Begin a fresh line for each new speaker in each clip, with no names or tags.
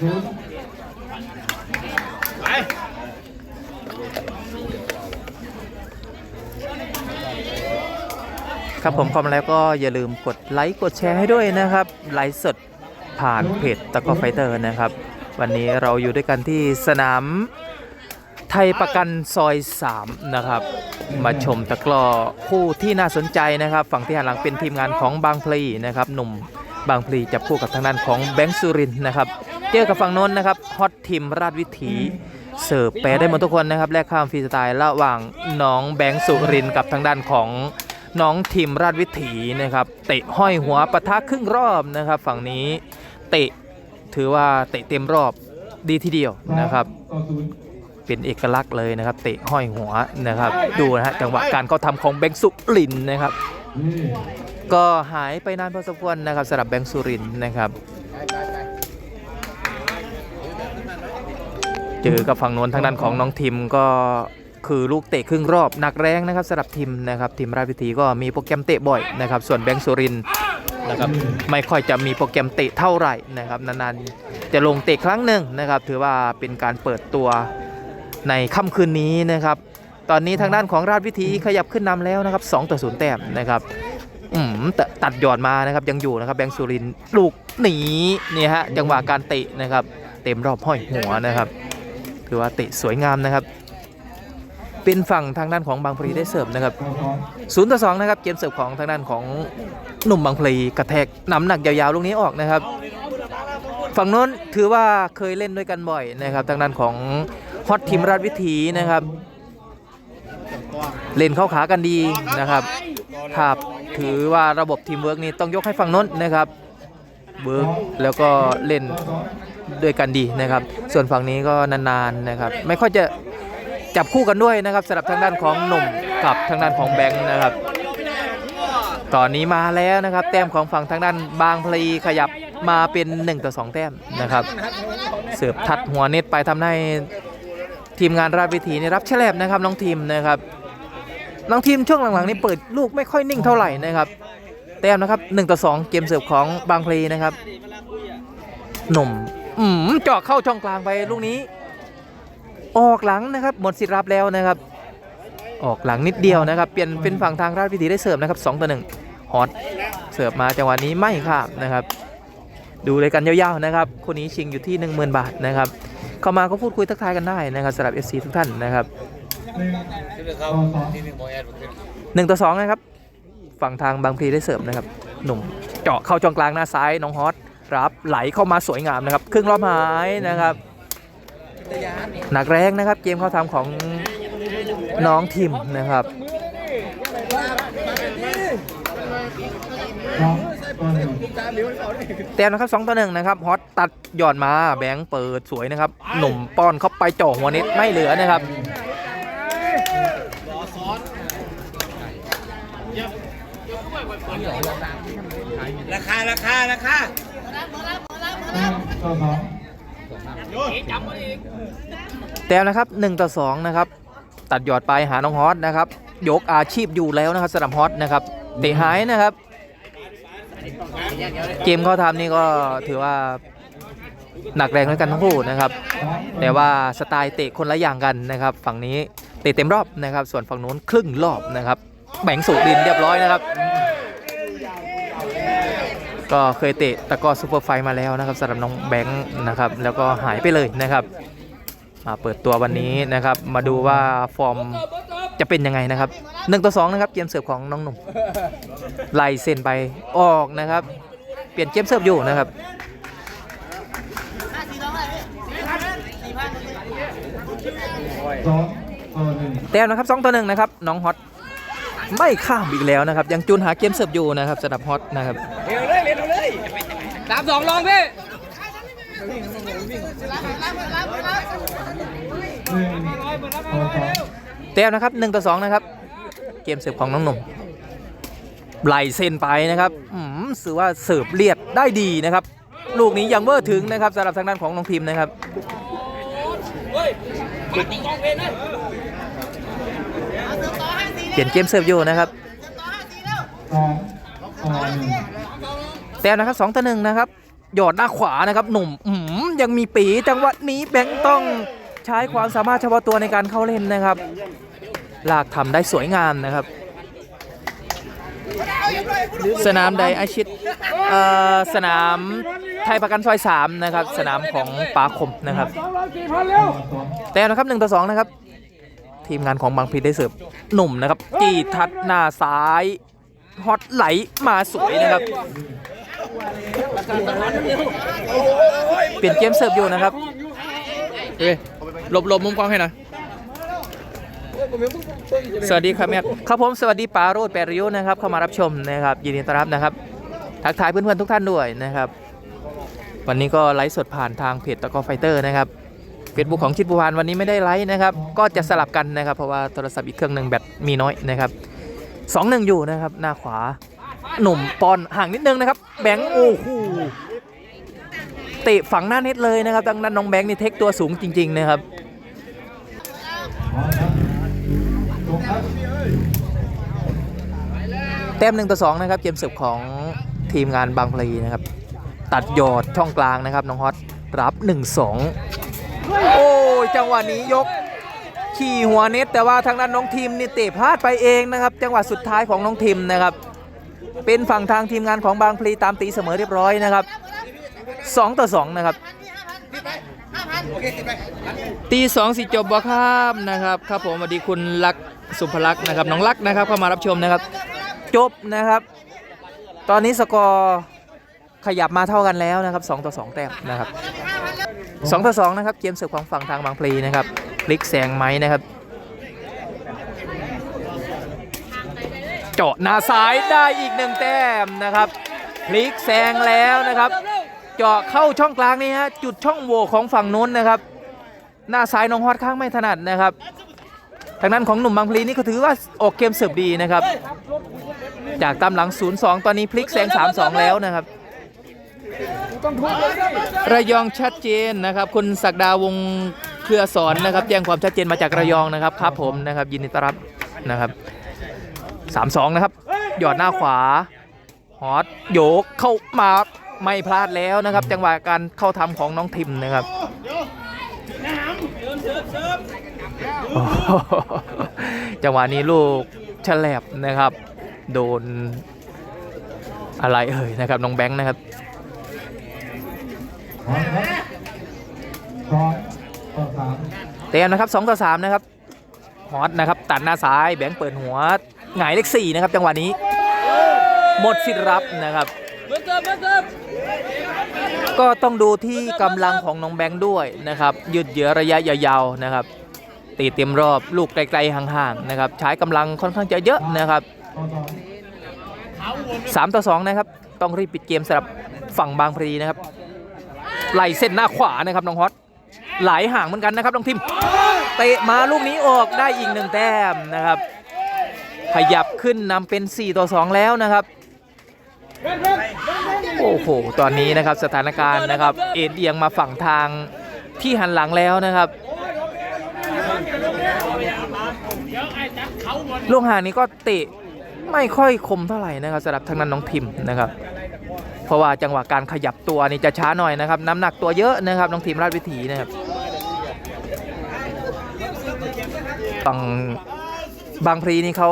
ศูนย์
ครับผมเข้ามแล้วก็อย่าลืมกดไลค์กดแชร์ให้ด้วยนะครับ ไลฟ์สดผ่านเพจตะกอไฟเตอร์นะครับ วันนี้เราอยู่ด้วยกันที่สนามไทยประกันซอย 3 นะครับ มาชมตะกร้อคู่ที่น่าสนใจนะครับ ฝั่งที่หันหลังเป็นทีมงานของบางพลีนะครับ หนุ่มบางพลีจับคู่กับทางด้านของแบงค์สุรินนะครับ เจอกับฝั่งโน้นนะครับฮอตทีมราชวิถีเสิร์ฟแปรได้หมดทุกคนนะครับแลกข้ามฟรีสไตล์ระหว่างน้องแบงค์สุรินกับทางด้านของน้องทีมราชวิถีนะครับเตะห้อยหัวปะทะครึ่งรอบนะครับ ฝั่งนี้เตะถือว่าเตะเต็มรอบดีทีเดียวนะครับ เป็นเอกลักษณ์เลยนะครับ เตะห้อยหัวนะครับ ดูนะฮะจังหวะการเข้าทำของแบงค์สุรินนะครับ ก็หายไปนานพอสมควรนะครับสำหรับแบงค์สุรินนะครับ เจอกับฝั่งโน้นทางด้านของน้องทิมก็คือลูกเตะครึ่งรอบหนักแรงนะครับสำหรับทีมนะครับทีมราชวิถีก็มีโปรแกรมเตะบ่อยนะครับ ส่วนแบงค์สุรินทร์นะครับไม่ค่อยจะมีโปรแกรมเตะเท่าไหร่นะครับนานๆจะลงเตะครั้งหนึ่งนะครับ ถือว่าเป็นการเปิดตัวในค่ำคืนนี้นะครับ ตอนนี้ทางด้านของราชวิถีขยับขึ้นนำแล้วนะครับ2ต่อ0แต้มนะครับอืมตตัดหยอดมานะครับยังอยู่นะครับแบงค์สุรินทร์ลูกหนีนี่ฮะจังหวะการเตะนะครับ เต็มรอบห้อยหัวนะครับ ถือว่าเตะสวยงามนะครับ เป็นฝั่งทางด้านของบางพลีได้เสิร์ฟนะครับศูนย์ต่อสองนะครับเกมเสิร์ฟของทางด้านของหนุ่มบางพลีกระแทกน้ำหนักยาวๆลูกนี้ออกนะครับ ฝั่งโน้นถือว่าเคยเล่นด้วยกันบ่อยนะครับ ทางด้านของฮอตทีมราชวิถีนะครับ เล่นเข้าขากันดีนะครับครับถือว่าระบบทีมเวิร์กนี่ต้องยกให้ฝั่งโน้นนะครับเวิร์กแล้วก็เล่น ด้วยกันดีนะครับ ส่วนฝั่งนี้ก็นานๆนะครับ ไม่ค่อยจะจับคู่กันด้วยนะครับสำหรับทางด้านของหนุ่มกับทางด้านของแบงค์นะครับ ตอนนี้มาแล้วนะครับ แต้มของฝั่งทางด้านบางพลีขยับมาเป็น 1 ต่อ 2 แต้มนะครับ เสิร์ฟทัดหัวเน็ตไปทำให้ทีมงานราชวิถีนี่รับแฉลบนะครับน้องทีมนะครับน้องทีมช่วงหลังๆนี้เปิดลูกไม่ค่อยนิ่งเท่าไหร่นะครับแต้มนะครับ1ต่อ2เกมเสิร์ฟของบางพลีนะครับ หนุ่ม อืมเจาะเข้าช่องกลางไปลูกนี้ ออกหลังนะครับ หมดสิทธิ์รับแล้วนะครับ ออกหลังนิดเดียวนะครับ เปลี่ยนเป็นฝั่งทางราชวิถีได้เสิร์ฟนะครับ2ต่อ1ฮอตเสิร์ฟมาจังหวะนี้ไม่ข้ามนะครับ ดูเลยกันยาวๆนะครับคนนี้ชิงอยู่ที่ 10,000 บาทนะครับ เข้ามาก็พูดคุยทักทายกันได้นะครับสำหรับ FC ทุกท่านนะครับ
หนึ่งต่อสอง
นะครับ ฝั่งทางบางพลีได้เสิร์ฟนะครับ หนุ่มเจาะเข้าช่องกลางหน้าซ้ายน้องฮอต รับไหลเข้ามาสวยงามนะครับ ครึ่งรอบหายนะครับ หนักแรงนะครับเกมเข้าทำของน้องทีมนะครับ
สองต่อหนึ่ง
แต้มนะครับ2ต่อ1นะครับฮอตตัดหย่อนมาแบงค์เปิดสวยนะครับ หนุ่มป้อนเข้าไปเจ่อหัวเน็ตไม่เหลือนะครับ
ราคาราคาราคา
ต้มต่อสอง
แต้มนะครับ1ต่อ2นะครับตัดหยอดไปหาน้องฮอตนะครับยกอาชีพอยู่แล้วนะครับสำหรับฮอตนะครับเตะหายนะครับ เกมเขาทำนี่ก็ถือว่าหนักแรงด้วยกันทั้งคู่นะครับ แต่ว่าสไตล์เตะคนละอย่างกันนะครับ ฝั่งนี้เตะเต็มรอบนะครับ ส่วนฝั่งนู้นครึ่งรอบนะครับแบ่งสูดินเรียบร้อยนะครับ ก็เคยเตะตะกอซูเปอร์ไฟมาแล้วนะครับสำหรับน้องแบงค์นะครับแล้วก็หายไปเลยนะครับมาเปิดตัววันนี้นะครับมาดูว่าฟอร์มจะเป็นยังไงนะครับหนึ่งต่อสองนะครับเกมเสิร์ฟของน้องหนุ่มไล่เส้นไปออกนะครับ เปลี่ยนเกมเสิร์ฟอยู่นะครับ
สองต่อหนึ่ง
แต้มนะครับ2ต่อ1นะครับน้องฮอตไม่ข้ามอีกแล้วนะครับ ยังจูนหาเกมเสิร์ฟอยู่นะครับสำหรับฮอตนะครับ
สามสองลองพี่
หนึ่งต่อสอง
แต้มนะครับ1ต่อ2นะครับ เกมเสิร์ฟของน้องหนุ่มไล่เส้นไปนะครับอืมถือว่าเสิร์ฟเรียบได้ดีนะครับ ลูกนี้ยังเวอร์ถึงนะครับสำหรับทางด้านของน้องพิมพ์นะครับเปลี่ยนเกมเสิร์ฟอยู่นะครับ
ต่อหนึ่ง
แต้มนะครับ2ต่อ1นะครับหยอดหน้าขวานะครับหนุ่มอืมยังมีปีจังหวะนี้แบงค์ต้องใช้ความสามารถเฉพาะตัวในการเข้าเล่นนะครับ ลากทำได้สวยงามนะครับ สนามไดอาชิตเอ่อสนามไทยประกันซอย3นะครับสนามของปาคมนะครับแต่นะครับ1ต่อ2นะครับทีมงานของบางพีได้เสิร์ฟหนุ่มนะครับ จีทัดหน้าซ้ายฮอตไหลมาสวยนะครับ เปลี่ยนเกมเสิร์ฟอยู่นะครับเฮ้ยหลบหลบมุมกล้องให้หน่อยสวัสดีครับแม่ครับผมสวัสดีปาโรดแปริยุนะครับเข้ามารับชมนะครับ ยินดีต้อนรับนะครับ ทักทายเพื่อนๆทุกท่านด้วยนะครับ วันนี้ก็ไลฟ์สดผ่านทางเพจตะกอไฟเตอร์นะครับเฟซบุ๊กของชิดบุพานวันนี้ไม่ได้ไลฟ์นะครับ ก็จะสลับกันนะครับ เพราะว่าโทรศัพท์อีกเครื่องหนึ่งแบตมีน้อยนะครับสองหนึ่งอยู่นะครับ หน้าขวา หนุ่มปอนห่างนิดนึงนะครับ แบงค์โอ้โหเตะฝังหน้าเน็ตเลยนะครับดังนั้นน้องแบงค์นี่เทคตัวสูงจริง ๆ นะครับแต้มหนึ่งต่อสองนะครับเกมเสิร์ฟของทีมงานบางพลีนะครับ ตัดยอดช่องกลางนะครับน้องฮอตรับ 1-2 โอ้ยจังหวะนี้ยกขี่หัวเน็ตแต่ว่าทางด้านน้องทีมนี่เตะพลาดไปเองนะครับ จังหวะสุดท้ายของน้องทีมนะครับ เป็นฝั่งทางทีมงานของบางพลีตามตีเสมอเรียบร้อยนะครับ 2 ต่อ 2 นะครับ ตีสองสิจบบ่ครับนะครับ ครับผมสวัสดีคุณลักษณ์สุภลักษณ์นะครับน้องลักษณ์นะครับเข้ามารับชมนะครับ จบนะครับ ตอนนี้สกอร์ขยับมาเท่ากันแล้วนะครับ 2 ต่อ 2 แต้มนะครับ 2 ต่อ 2 นะครับเกมเสิร์ฟของฝั่งทางบางพลีนะครับพลิกแซงไหมนะครับ เจาะหน้าซ้ายได้อีกหนึ่งแต้มนะครับพลิกแซงแล้วนะครับ เจาะเข้าช่องกลางนี่ฮะจุดช่องโหว่ของฝั่งนู้นนะครับ หน้าซ้ายน้องฮอตข้างไม่ถนัดนะครับ ทางนั้นของหนุ่มบางพลีนี่ก็ถือว่าออกเกมเสิร์ฟดีนะครับ จากตามหลัง 0-2 ตอนนี้พลิกแซง 3-2 แล้วนะครับระยองชัดเจนนะครับคุณศักดาวงเครือสอนนะครับแจ้งความชัดเจนมาจากระยองนะครับครับผมนะครับยินดีต้อนรับนะครับ 3-2 นะครับ หยอดหน้าขวา ฮอตโยกเข้ามาไม่พลาดแล้วนะครับ จังหวะการเข้าทำของน้องทิมนะครับโอ้โหจังหวะนี้ลูกฉลบนะครับ โดนอะไรเอ่ยนะครับน้องแบงค์นะครับ
พร้อมครับสองต่อสาม
เต็มนะครับ2ต่อ3นะครับฮอตนะครับ ตัดหน้าซ้ายแบงค์เปิดหัว หงายเลข4นะครับจังหวะนี้ หมดสิทธิ์รับนะครับ ก็ต้องดูที่กำลังของน้องแบงค์ด้วยนะครับยืดเยื้อระยะยาวๆนะครับ ตีเต็มรอบลูกไกลๆห่างๆนะครับ ใช้กำลังค่อนข้างจะเยอะนะครับ
ต่อสอง
3ต่อ2นะครับ ต้องรีบปิดเกมสำหรับฝั่งบางพลีนะครับไหลเส้นหน้าขวานะครับน้องฮอตไหลห่างเหมือนกันนะครับน้องทิมเตะมาลูกนี้ออกได้อีกหนึ่งแต้มนะครับ ขยับขึ้นนำเป็น 4 ต่อ 2 แล้วนะครับ โอ้โห ตอนนี้นะครับสถานการณ์นะครับ เอ็นเอียงมาฝั่งทางที่หันหลังแล้วนะครับลูกห่างนี้ก็เตะไม่ค่อยคมเท่าไหร่นะครับสำหรับทางนั้นน้องทิมนะครับ เพราะว่าจังหวะการขยับตัวนี่จะช้าหน่อยนะครับ น้ำหนักตัวเยอะนะครับน้องทีมราชวิถีนะครับฝั่ง บางพลีนี่เขา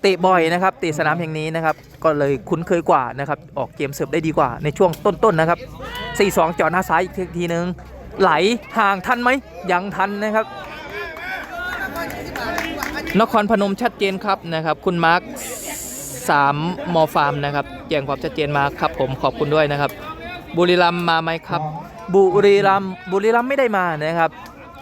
เตะบ่อยนะครับเตะสนามแห่งนี้นะครับ ก็เลยคุ้นเคยกว่านะครับ ออกเกมเสิร์ฟได้ดีกว่าในช่วงต้นๆนะครับ 4-2จอดหน้าซ้ายอีกทีนึง ไหลห่างทันไหมยังทันนะครับ นครพนมชัดเจนครับนะครับ คุณมาร์คสามมอฟาร์มนะครับแจ้งความชัดเจนมาครับผมขอบคุณด้วยนะครับ บุรีรัมมาไหมครับ บุรีรัมบุรีรัมไม่ได้มานะครับ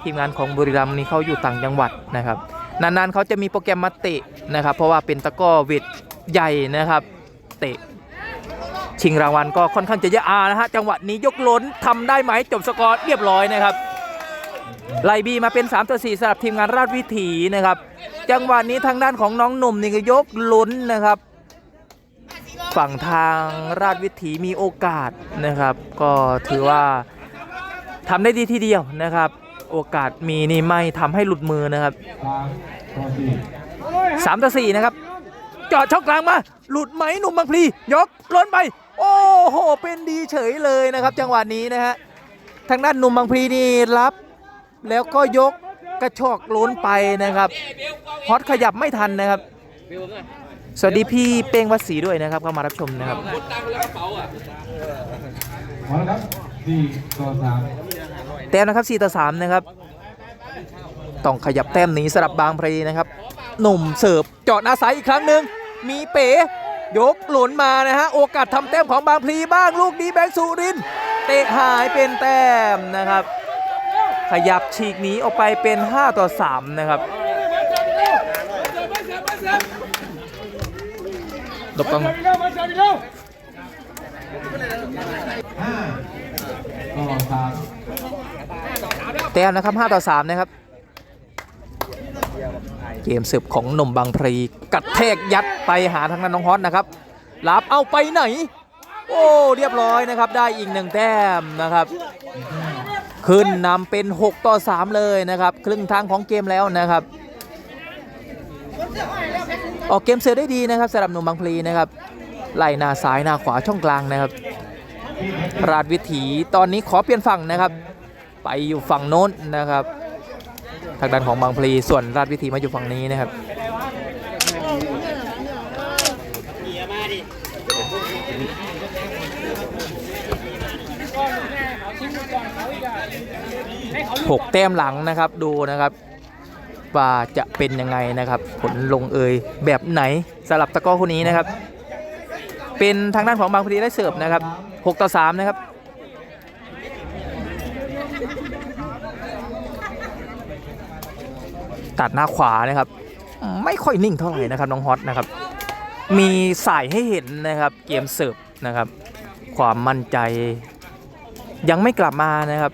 ทีมงานของบุรีรัมนี่เขาอยู่ต่างจังหวัดนะครับ นานๆเขาจะมีโปรแกรมมาเตะนะครับ เพราะว่าเป็นตะก้อเวทใหญ่นะครับเตะชิงรางวัลก็ค่อนข้างจะเยอะอานะฮะจังหวะนี้ยกล้นทำได้ไหมจบสกอร์เรียบร้อยนะครับไล่บีมาเป็น3ต่อ4สำหรับทีมงานราชวิถีนะครับ จังหวะนี้ทางด้านของน้องหนุ่มนี่ก็ยกล้นนะครับ ฝั่งทางราชวิถีมีโอกาสนะครับ ก็ถือว่าทำได้ดีทีเดียวนะครับ โอกาสมีนี่ไม่ทำให้หลุดมือนะครับ
สามต่อสี่
3ต่อ4นะครับจอดช่องกลางมา หลุดไหมหนุ่มบางพลียกล้นไป โอ้โห เป็นดีเฉยเลยนะครับ จังหวะนี้นะฮะทางด้านหนุ่มบางพลีนี่รับ แล้วก็ยกกระชอกล้นไปนะครับฮอตขยับไม่ทันนะครับ สวัสดีพี่เป้งวัดศรีด้วยนะครับเข้ามารับชมนะครับ
พอแล้วครับสี่ต่อสาม
แต้มนะครับ4ต่อ3นะครับต้องขยับแต้มหนีสลับบางพลีนะครับ หนุ่มเสิร์ฟเจาะหน้าซ้ายอีกครั้งหนึ่งมีเป๋ยกหลุนมานะฮะโอกาสทำแต้มของบางพลีบ้างลูกนี้แบงค์สุรินเตะหายเป็นแต้มนะครับ ขยับฉีกหนีออกไปเป็น 5 ต่อ 3 นะครับหลบกอง
ห้าต่อสาม
แต้มนะครับ5ต่อ3นะครับ เกมสิร์ฟของหนุ่มบางพลีกัดแทกยัดไปหาทางด้นน้องฮอตนะครับรับเอาไปไหน โอ้เรียบร้อยนะครับ ได้อีกหนึ่งแต้มนะครับ ขึ้นนำเป็น 6 ต่อ 3 เลยนะครับ ครึ่งทางของเกมแล้วนะครับ ออกเกมเสิร์ฟได้ดีนะครับสำหรับหนุ่มบางพลีนะครับไล่หน้าซ้ายหน้าขวาช่องกลางนะครับ ราชวิถีตอนนี้ขอเปลี่ยนฝั่งนะครับ ไปอยู่ฝั่งโน้นนะครับ ทางด้านของบางพลีส่วนราชวิถีมาอยู่ฝั่งนี้นะครับหกแต้มหลังนะครับดูนะครับว่าจะเป็นยังไงนะครับ ผลลงเอยแบบไหนสลับตะก้อคนนี้นะครับ เป็นทางด้านของบางพลีได้เสิร์ฟนะครับ 6 ต่อ 3 นะครับ ตัดหน้าขวานะครับ ไม่ค่อยนิ่งเท่าไหร่นะครับน้องฮอตนะครับ มีสายให้เห็นนะครับเกมเสิร์ฟนะครับ ความมั่นใจ ยังไม่กลับมานะครับ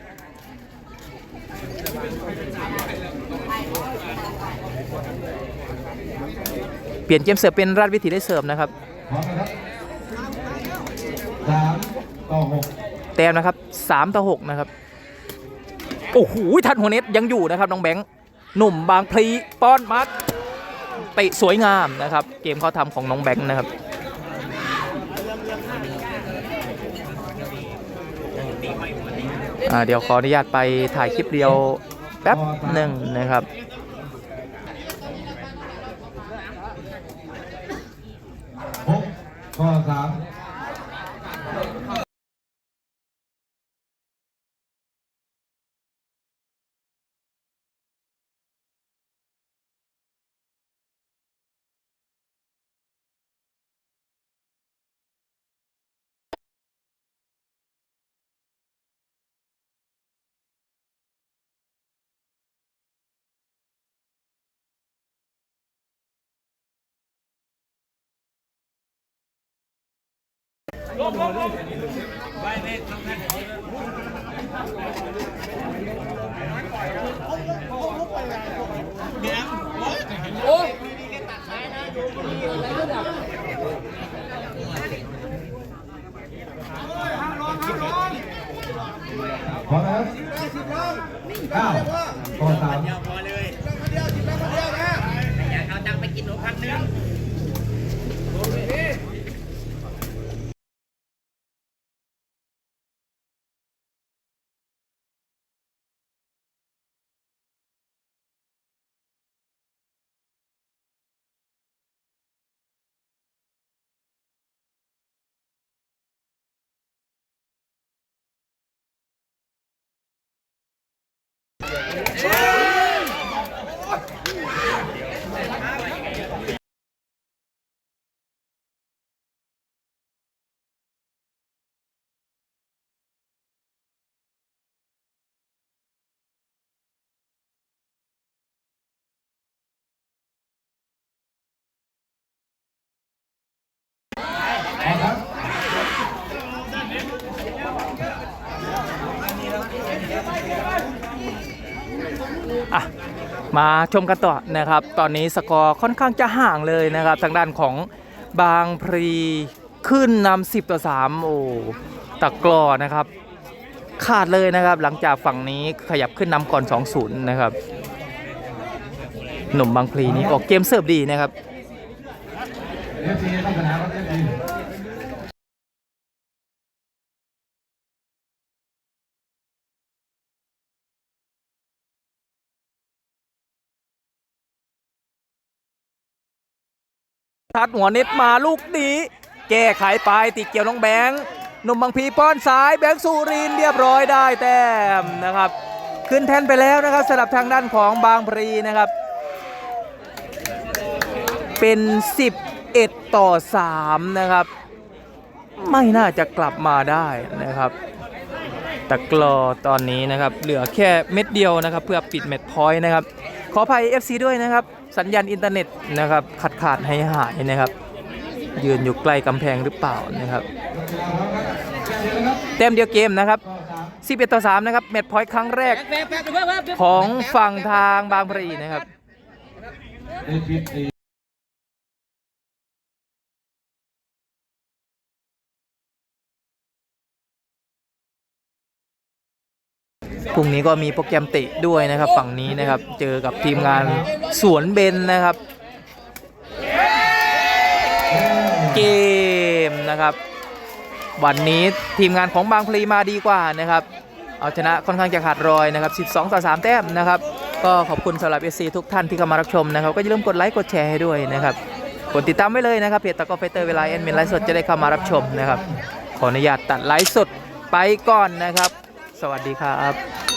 เปลี่ยนเกมเสิร์ฟเป็นราชวิถีได้เสิร์ฟนะครับ
พร้อมนะครับสามต่อหก
แต้มนะครับ 3 ต่อ 6 นะครับ โอ้โหทันหัวเน็ตยังอยู่นะครับ น้องแบงค์ หนุ่มบางพลีป้อนมัดเตะสวยงามนะครับ เกมเขาทำของน้องแบงค์นะครับเดี๋ยวขออนุญาตไปถ่ายคลิปเดียวแป๊บหนึ่งนะครับ
หกต่อสาม พร้อมนะครับเก้าต่อสาม
พอเลยอยาก พ
ร้ อะ
มาชมกันต่อนะครับ ตอนนี้สกอร์ค่อนข้างจะห่างเลยนะครับ ทางด้านของบางพลีขึ้นนำ10 ต่อ 3 โอ้ตะกรอนะครับ ขาดเลยนะครับ หลังจากฝั่งนี้ขยับขึ้นนำก่อน 2-0 นะครับ หนุ่มบางพลีนี้ออกเกมเสิร์ฟดีนะครับ ทัดหัวเน็ตมาลูกนี้ แก้ไขไปติดเกี่ยวน้องแบงค์หนุ่มบางพีป้อนซ้ายแบงค์สุรินเรียบร้อยได้แต้มนะครับ ขึ้นแท่นไปแล้วนะครับสำหรับทางด้านของบางพลีนะครับ เป็น 11 ต่อ 3 นะครับ ไม่น่าจะกลับมาได้นะครับ ตะกรอตอนนี้นะครับ เหลือแค่เม็ดเดียวนะครับ เพื่อปิดแมตช์พอยต์นะครับ ขออภัย FC ด้วยนะครับ สัญญาณอินเทอร์เน็ตนะครับ ขาดขาดหายหายนะครับ ยืนอยู่ใกล้กำแพงหรือเปล่านะครับ เต็มเดียวเกมนะครับ11ต่อ3นะครับแมตช์พอยต์ครั้งแรกของฝั่งทางบางพลีนะครับ
พ
รุ่งนี้ก็มีโปรแกรมเตะด้วยนะครับ ฝั่งนี้นะครับ เจอกับทีมงานสวนเบนนะครับ เกมนะครับ วันนี้ทีมงานของบางพลีมาดีกว่านะครับ เอาชนะค่อนข้างจะขาดรอยนะครับ 12 ต่อ 3 แต้มนะครับ ก็ขอบคุณสำหรับ SC ทุกท่านที่เข้ามารับชมนะครับ ก็อย่าลืมกดไลค์กดแชร์ให้ด้วยนะครับ กดติดตามไว้เลยนะครับเพจตะกอไฟเตอร์เวลาเอ็นเมนไลฟ์สดจะได้เข้ามารับชมนะครับ ขออนุญาตตัดไลฟ์สดไปก่อนนะครับ สวัสดีครับ